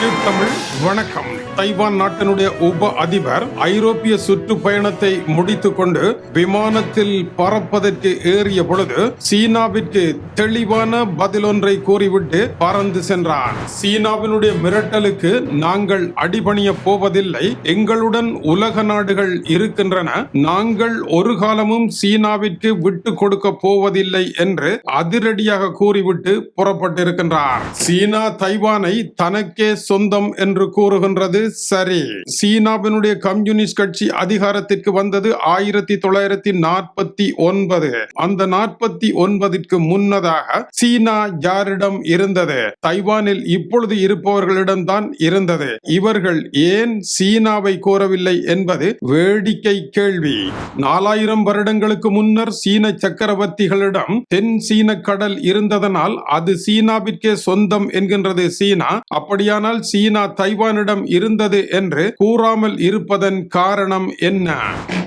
Tube Tamil வணக்கம். Taiwan நாட்டினுடைய உப அதிபர் ஐரோப்பிய சுற்றுப்பயணத்தை முடித்துக் கொண்டு விமானத்தில் பறப்பதற்கு ஏறிய பொழுது சீனாவிற்கு தெளிவான பதில் ஒன்றை கூறிவிட்டு பறந்து சென்றார். சீனாவினுடைய மிரட்டலுக்கு நாங்கள் அடிபணிய போவதில்லை. எங்களுடன் உலக நாடுகள் இருக்கின்றன. நாங்கள் ஒரு காலமும் சீனாவிற்கு விட்டு கொடுக்க போவதில்லை என்று அதிரடியாக கூறிவிட்டு புறப்பட்டிருக்கின்றார். சீனா தைவானை தனக்கே சொந்தம் என்று கூறுகின்றது. சரி. சீனாவினுடைய கம்யூனிஸ்ட் கட்சி அதிகாரத்திற்கு வந்தது ஆயிரத்தி தொள்ளாயிரத்தி நாற்பத்தி ஒன்பது. அந்த நாற்பத்தி ஒன்பதிற்கு முன்னதாக சீனா யாரிடம் இருந்தது? தைவானில் இப்பொழுது இருப்பவர்களிடம்தான் இருந்தது. இவர்கள் ஏன் சீனாவை கோரவில்லை என்பது வேடிக்கை கேள்வி. நாலாயிரம் வருடங்களுக்கு முன்னர் சீன சக்கரவர்த்திகளிடம் தென் சீன கடல் இருந்ததனால் அது சீனாவிற்கே சொந்தம் என்கின்றது சீனா. அப்படியானால் சீனா தைவானிடம் இருந்தது என்று கூறாமல் இருப்பதன் காரணம் என்ன?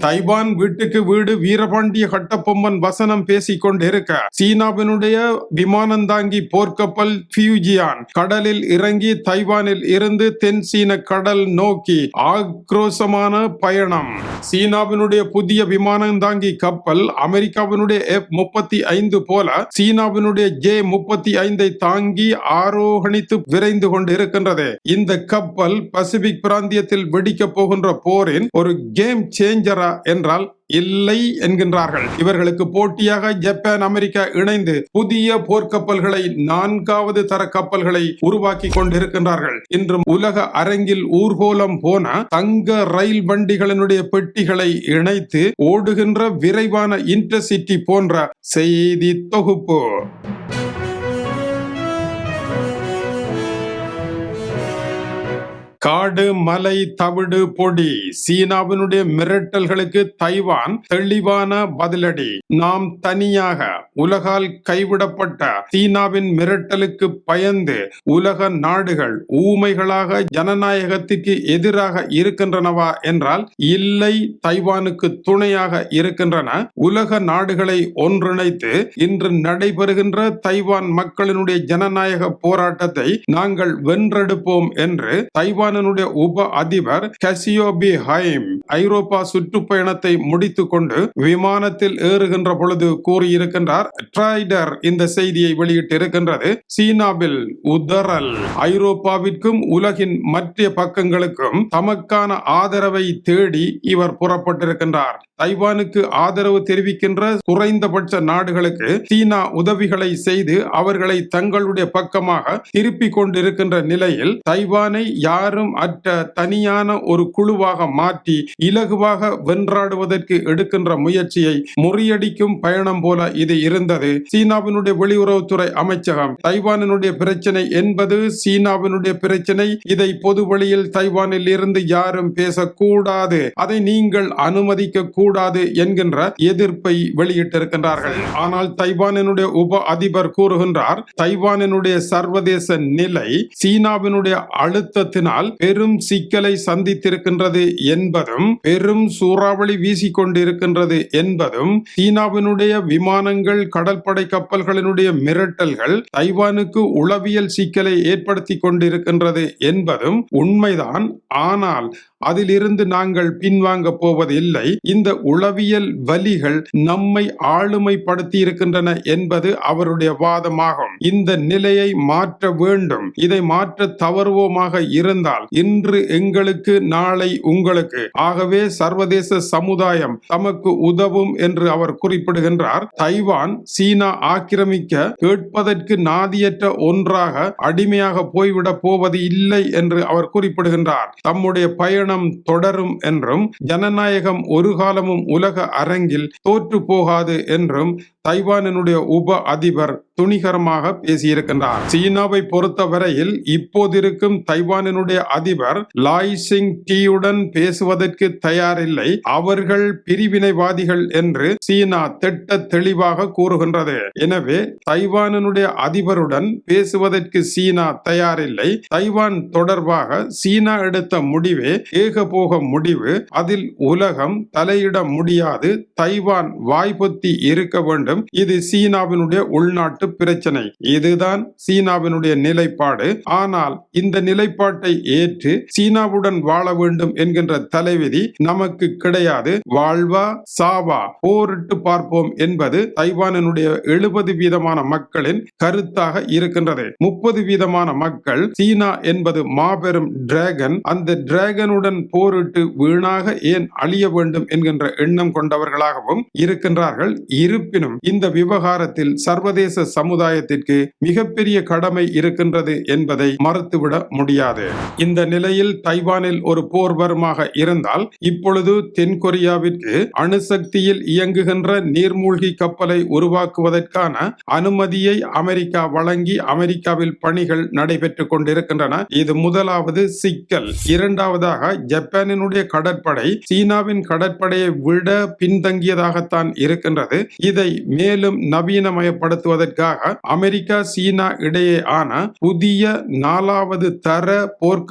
தைவான் வீட்டுக்கு வீடு வீரபாண்டிய கட்டபொம்மன் வசனம் பேசிக் கொண்டிருக்க சீனாவினுடைய விமானந்தாங்கி போர்க்கப்பல் பியூஜியான் கடலில் இறங்கி தைவானில் இருந்து தென் சீன கடல் நோக்கி ஆக்ரோஷமான பயணம். சீனாவினுடைய புதிய விமானந்தாங்கி கப்பல் அமெரிக்காவினுடைய எஃப் முப்பத்தி ஐந்து போல சீனாவினுடைய ஜே முப்பத்தி ஐந்தை தாங்கி ஆரோகணித்து விரைந்து கொண்டிருக்கின்றது. இந்த கப்பல் பசிபிக் பிராந்தியத்தில் வெடிக்க போகின்ற போரின் ஒரு கேம் சேஞ்சரா என்றால் இல்லை என்கின்றார்கள். இவர்களுக்கு போட்டியாக ஜப்பான் அமெரிக்கா இணைந்து புதிய போர்க்கப்பல்களை நான்காவது தர கப்பல்களை உருவாக்கி கொண்டிருக்கின்றார்கள். இன்றும் உலக அரங்கில் ஊர்கோலம் போன தங்க ரயில் வண்டிகளினுடைய பெட்டிகளை இணைத்து ஓடுகின்ற விரைவான இன்டர்சிட்டி போன்ற செய்தி தொகுப்பு. காடு மலை தவிடு பொடி. சீனாவினுடைய மிரட்டல்களுக்கு தைவான் தெளிவான பதிலடி. நாம் தனியாக உலகால் கைவிடப்பட்ட சீனாவின் மிரட்டலுக்கு பயந்து உலக நாடுகள் ஊமைகளாக ஜனநாயகத்திற்கு எதிராக இருக்கின்றனவா என்றால் இல்லை தைவானுக்கு துணையாக இருக்கின்றன. உலக நாடுகளை ஒன்றிணைத்து இன்று நடைபெறுகின்ற தைவான் மக்களினுடைய ஜனநாயக போராட்டத்தை நாங்கள் வென்றெடுப்போம் என்று தைவான் தைவானினுடைய உப அதிபர் கசியோபி ஹைம் ஐரோப்பா சுற்றுப்பயணத்தை முடித்துக் கொண்டு விமானத்தில் ஏறுகின்ற பொழுது கூறியிருக்கின்றார் ட்ரைடர் இந்த செய்தியை வெளியிட்டிருக்கின்றது. சீனாவில் உதறல். ஐரோப்பாவிற்கும் உலகின் மற்ற பக்கங்களுக்கும் தமக்கான ஆதரவை தேடி இவர் புறப்பட்டிருக்கின்றார். தைவானுக்கு ஆதரவு தெரிவிக்கின்ற குறைந்தபட்ச நாடுகளுக்கு சீனா உதவிகளை செய்து அவர்களை தங்களுடைய பக்கமாக திருப்பிக் கொண்டிருக்கின்ற நிலையில் தைவானை யாரும் அற்ற தனியான ஒரு குழுவாக மாற்றி இலகுவாக வென்றாடுவதற்கு எடுக்கின்ற முயற்சியை முறியடிக்கும் பயணம் போல இது இருந்தது. சீனாவினுடைய வெளியுறவுத்துறை அமைச்சகம் தைவானினுடைய பிரச்சனை என்பது சீனாவினுடைய பிரச்சனை. இதை பொது வழியில் தைவானில் இருந்து யாரும் பேசக்கூடாது. அதை நீங்கள் அனுமதிக்க கூடாது என்கின்ற எதிர்ப்பை வெளியிட்டிருக்கின்றார்கள். ஆனால் தைவானினுடைய உப அதிபர் கூறுகின்றார் தைவானினுடைய சர்வதேச நிலை சீனாவினுடைய அழுத்தத்தினால் பெரும் சிக்கலை சந்தித்திருக்கின்றது என்பதும் பெரும் சூறாவளி வீசிக்கொண்டிருக்கின்றது என்பதும் சீனாவினுடைய விமானங்கள் கடற்படை கப்பல்களினுடைய மிரட்டல்கள் தைவானுக்கு உளவியல் சிக்கலை ஏற்படுத்தி கொண்டிருக்கின்றது என்பதும் உண்மைதான். ஆனால் அதிலிருந்து நாங்கள் பின்வாங்க போவதில்லை. இந்த உளவியல் வலிகள் நம்மை ஆளுமைப்படுத்தி இருக்கின்றன என்பது அவருடைய வாதமாகும். இந்த நிலையை மாற்ற வேண்டும். இதை மாற்ற தவறுவோமாக இருந்தால் இன்று எங்களுக்கு நாளை உங்களுக்கு. ஆகவே சர்வதேச சமுதாயம் தமக்கு உதவும் என்று அவர் குறிப்பிடுகின்றார். தைவான் சீனா ஆக்கிரமிக்க கேட்பதற்கு நாதியற்ற ஒன்றாக அடிமையாக போய்விடப் போவது இல்லை என்று அவர் குறிப்பிடுகின்றார். தம்முடைய பயணம் தொடரும் என்றும் ஜனநாயகம் ஒரு காலமும் உலக அரங்கில் தோற்று போகாது என்றும் தைவானினுடைய உப அதிபர் துணிகரமாக பேசியிருக்கின்றார். சீனாவை பொறுத்தவரையில் இப்போதிருக்கும் தைவானினுடைய அதிபர் லாய் சிங் டீயுடன் பேசுவதற்கு தயாரில்லை. அவர்கள் பிரிவினைவாதிகள் என்று சீனா திட்ட தெளிவாக கூறுகின்றது. எனவே தைவானனுடைய அதிபருடன் பேசுவதற்கு சீனா தயாரில்லை. தைவான் தொடர்பாக சீனா எடுத்த முடிவே ஏகபோக முடிவு. அதில் உலகம் தலையிட முடியாது. தைவான் வாய்ப்பொத்தி இருக்க வேண்டும். இது சீனாவினுடைய உள்நாட்டு பிரச்சனை. இதுதான் சீனாவினுடைய நிலைப்பாடு. ஆனால் இந்த நிலைப்பாட்டை ஏற்று சீனாவுடன் வாழ வேண்டும் என்கின்ற தலைவிதி நமக்கு கிடையாது. வாழ்வா சாவா போரிட்டு பார்ப்போம் என்பது தைவானினுடைய எழுபது வீதமான மக்களின் கருத்தாக இருக்கின்றது. முப்பது வீதமான மக்கள் சீனா என்பது மாபெரும் டிராகன். அந்த டிராகனுடன் போரிட்டு வீணாக ஏன் அழிய வேண்டும் என்கின்ற எண்ணம் கொண்டவர்களாகவும் இருக்கின்றார்கள். இருப்பினும் இந்த விவகாரத்தில் சர்வதேச சமுதாயத்திற்கு மிகப்பெரிய கடமை இருக்கின்றது என்பதை மறுத்துவிட முடியாது. இந்த நிலையில் தைவானில் ஒரு போர் வருமாக இருந்தால் இப்பொழுது தென்கொரியாவிற்கு அணுசக்தியில் இயங்குகின்ற நீர்மூழ்கி கப்பலை உருவாக்குவதற்கான அனுமதியை அமெரிக்கா வழங்கி அமெரிக்காவில் பணிகள் நடைபெற்றுக் கொண்டிருக்கின்றன. இது முதலாவது சிக்கல். இரண்டாவதாக ஜப்பானினுடைய கடற்படை சீனாவின் கடற்படையை விட பின்தங்கியதாகத்தான் இருக்கின்றது. இதை மேலும் நவீனமயப்படுத்துவதற்காக அமெரிக்கா சீனா இடையே ஆன புதிய நாலாவது தர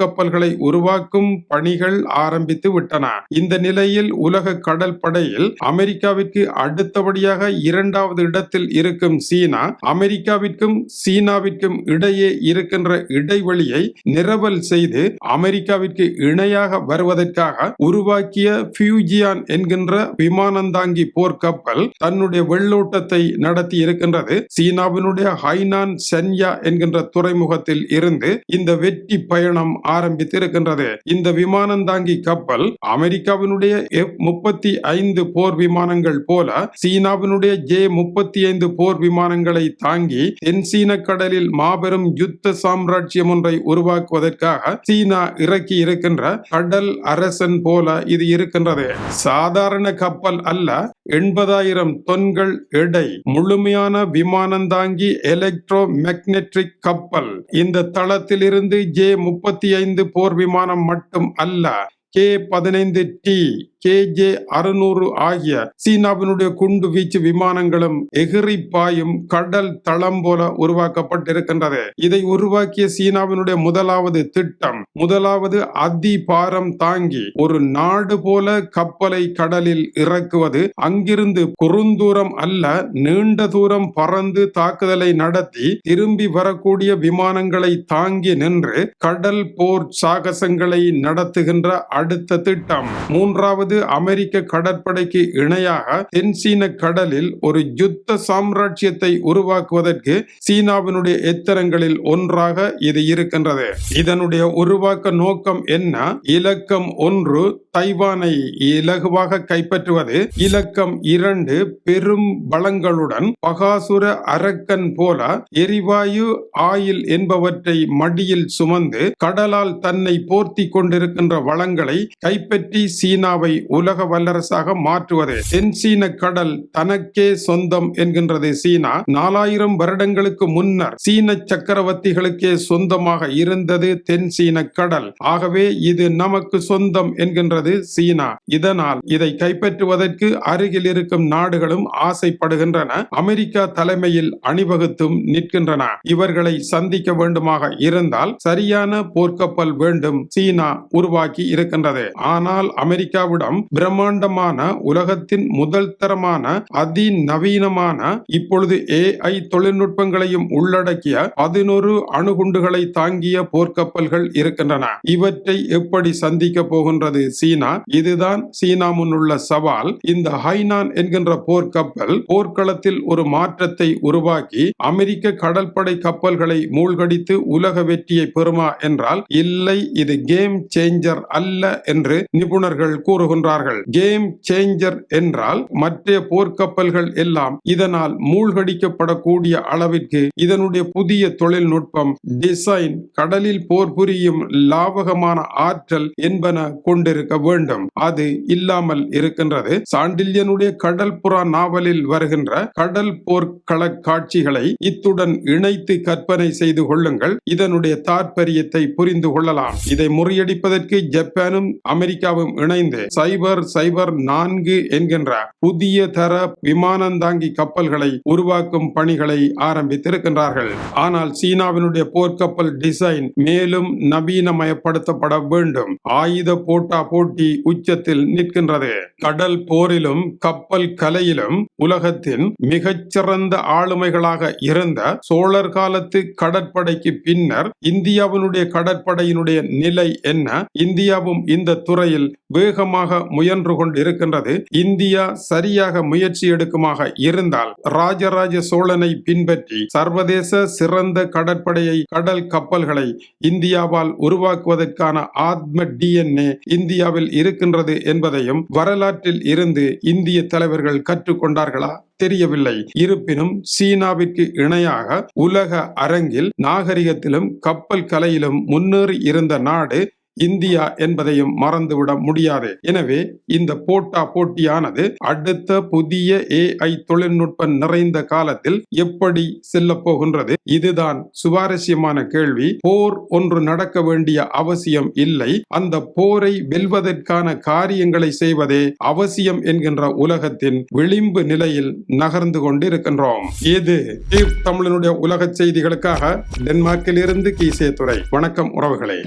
போர்க்கப்பல்களை உருவாக்கும் பணிகள் ஆரம்பித்து விட்டன. இந்த நிலையில் உலக கடற்படையில் அமெரிக்காவிற்கு அடுத்தபடியாக இரண்டாவது இடத்தில் இருக்கும் சீனா அமெரிக்காவிற்கும் சீனாவிற்கும் இடையே இருக்கின்ற இடைவெளியை நிரவல் செய்து அமெரிக்காவிற்கு இணையாக வருவதற்காக உருவாக்கிய பியூஜியான் என்கின்ற விமானந்தாங்கி போர்க்கப்பல் தன்னுடைய வெள்ளோட்டத்தை நடத்தி இருக்கின்றது. சீனாவினுடைய ஹைனான் சென்யா என்கின்ற துறைமுகத்தில் இருந்து இந்த வெற்றி பயணம் ஆரம்பித்திருக்கின்றது. இந்த விமானம் தாங்கி கப்பல் அமெரிக்காவினுடைய எஃப் முப்பத்தி ஐந்து போர் விமானங்கள் போல சீனாவினுடைய ஜே முப்பத்தி ஐந்து போர் விமானங்களை தாங்கி தென் சீன கடலில் மாபெரும் யுத்த சாம்ராஜ்யம் ஒன்றை உருவாக்குவதற்காக சீனா இறக்கி இருக்கின்ற கடல் அரசன் போல இது இருக்கின்றது. சாதாரண கப்பல் அல்ல எண்பதாயிரம் தொன்கள் எடை முழுமையான விமானந்தாங்கி எலக்ட்ரோ மேக்னெட்ரிக் கப்பல். இந்த தளத்திலிருந்து ஜே முப்பத்தி ஐந்து போர் விமானம் மட்டும் அல்ல. கே பதினைந்து டி. கேஜே அறுநூறு ஆகிய சீனாவினுடைய குண்டு வீச்சு விமானங்களும் எகிரி பாயும் கடல் தளம் போல உருவாக்கப்பட்டிருக்கின்றது. இதை உருவாக்கிய சீனாவினுடைய முதலாவது திட்டம் முதலாவது அதி பாரம் தாங்கி ஒரு நாடு போல கப்பலை கடலில் இறக்குவது. அங்கிருந்து குறுந்தூரம் அல்ல நீண்ட தூரம் பறந்து தாக்குதலை நடத்தி திரும்பி வரக்கூடிய விமானங்களை தாங்கி நின்று கடல் போர் சாகசங்களை நடத்துகின்ற அடுத்த திட்டம். மூன்றாவது அமெரிக்க கடற்படைக்கு இணையாக தென்சீன கடலில் ஒரு யுத்த சாம்ராஜ்யத்தை உருவாக்குவதற்கு சீனாவினுடைய எத்தரங்களில் ஒன்றாக இது இருக்கின்றது. இதனுடைய உருவாக்க நோக்கம் என்ன? இலக்கம் ஒன்று தைவானை இலகுவாக கைப்பற்றுவது. இலக்கம் இரண்டு பெரும் பலங்களுடன் பகாசுர அரக்கன் போல எரிவாயு ஆயில் என்பவற்றை மடியில் சுமந்து கடலால் தன்னை போர்த்தி கொண்டிருக்கின்ற வளங்களை கைப்பற்றி சீனாவை உலக வல்லரசாக மாற்றுவது. தென் சீன கடல் தனக்கே சொந்தம் என்கின்றது சீனா. நாலாயிரம் வருடங்களுக்கு முன்னர் சீன சக்கரவர்த்திகளுக்கே சொந்தமாக இருந்தது தென் சீன கடல். ஆகவே இது நமக்கு சொந்தம் என்கின்றது சீனா. இதனால் இதை கைப்பற்றுவதற்கு அருகில் இருக்கும் நாடுகளும் ஆசைப்படுகின்றன. அமெரிக்கா தலைமையில் அணிவகுத்தும் நிற்கின்றன. இவர்களை சந்திக்க வேண்டுமாக இருந்தால் சரியான போர்க்கப்பல் வேண்டும் சீனா உருவாக்கி இருக்கின்றது. ஆனால் அமெரிக்காவிடம் பிரம்மாண்டமான உலகத்தின் முதல் தரமான அதிநவீனமான இப்பொழுது ஏஐ தொழில்நுட்பங்களையும் உள்ளடக்கிய பதினொரு அணுகுண்டுகளை தாங்கிய போர்க்கப்பல்கள் இருக்கின்றன. இவற்றை எப்படி சந்திக்க போகின்றது சீனா? இதுதான் சீனா முன்னுள்ள சவால். இந்த ஹைனான் என்கின்ற போர்க்கப்பல் போர்க்களத்தில் ஒரு மாற்றத்தை உருவாக்கி அமெரிக்க கடற்படை கப்பல்களை மூழ்கடித்து உலக வெற்றியை பெறுமா என்றால் இல்லை இது கேம் சேஞ்சர் அல்ல என்று நிபுணர்கள் கூறுகின்றனர். சொல்லுகின்றார்கள் கேம் சேஞ்சர் என்றால் மற்ற போர்க்கப்பல்கள் எல்லாம் இதனால் மூழ்கடிக்கப்படக்கூடிய அளவிற்கு இதனுடைய புதிய தொழில்நுட்பம் டிசைன் கடலில் போர் புரியும் லாவகமான ஆற்றல் என்பன கொண்டிருக்க வேண்டும். அது இல்லாமல் இருக்கின்றது. சாண்டில்யனுடைய கடல் புறா நாவலில் வருகின்ற கடல் போர்க்கள காட்சிகளை இத்துடன் இணைத்து கற்பனை செய்து கொள்ளுங்கள். இதனுடைய தாற்பயத்தை புரிந்து கொள்ளலாம். இதை முறியடிப்பதற்கு ஜப்பானும் அமெரிக்காவும் இணைந்து சைபர் சைபர் நான்கு என்கின்ற புதிய தர விமானந்தாங்கி கப்பல்களை உருவாக்கும் பணிகளை ஆரம்பித்திருக்கின்றார்கள். ஆனால் சீனாவினுடைய போர்க்கப்பல் டிசைன் மேலும் நவீனமயப்படுத்தப்பட வேண்டும். ஆயுத போட்டா போட்டி உச்சத்தில் நிற்கின்றது. கடல் போரிலும் கப்பல் கலையிலும் உலகத்தின் மிகச்சிறந்த ஆளுமைகளாக இருந்த சோழர் காலத்து கடற்படைக்கு பின்னர் இந்தியாவினுடைய கடற்படையினுடைய நிலை என்ன? இந்தியாவும் இந்த துறையில் வேகமாக முயன்று கொண்டிருக்கின்றது. இந்தியா சரியாக முயற்சி எடுக்குமாக இருந்தால் ராஜராஜ சோழனை பின்பற்றி சர்வதேச சிறந்த கடற்படையை கடல் கப்பல்களை இந்தியாவால் உருவாக்குவதற்கான ஆத்ம டிஎன்ஏ இந்தியாவில் இருக்கின்றது என்பதையும் வரலாற்றில் இருந்து இந்திய தலைவர்கள் கற்றுக்கொண்டார்களா தெரியவில்லை. இருப்பினும் சீனாவிற்கு இணையாக உலக அரங்கில் நாகரிகத்திலும் கப்பல் கலையிலும் முன்னேறி இருந்த நாடு இந்தியா என்பதையும் மறந்துவிட முடியாது. எனவே இந்த போட்டா போட்டியானது அடுத்த புதிய ஏஐ தொழில்நுட்பம் நிறைந்த காலத்தில் எப்படி செல்ல போகின்றது? இதுதான் சுவாரஸ்யமான கேள்வி. போர் ஒன்று நடக்க வேண்டிய அவசியம் இல்லை. அந்த போரை வெல்வதற்கான காரியங்களை செய்வதே அவசியம் என்கின்ற உலகத்தின் விளிம்பு நிலையில் நகர்ந்து கொண்டிருக்கின்றோம். இது தமிழனுடைய உலக செய்திகளுக்காக டென்மார்க்கில் இருந்து கீசே துறை வணக்கம் உறவுகளே.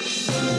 Música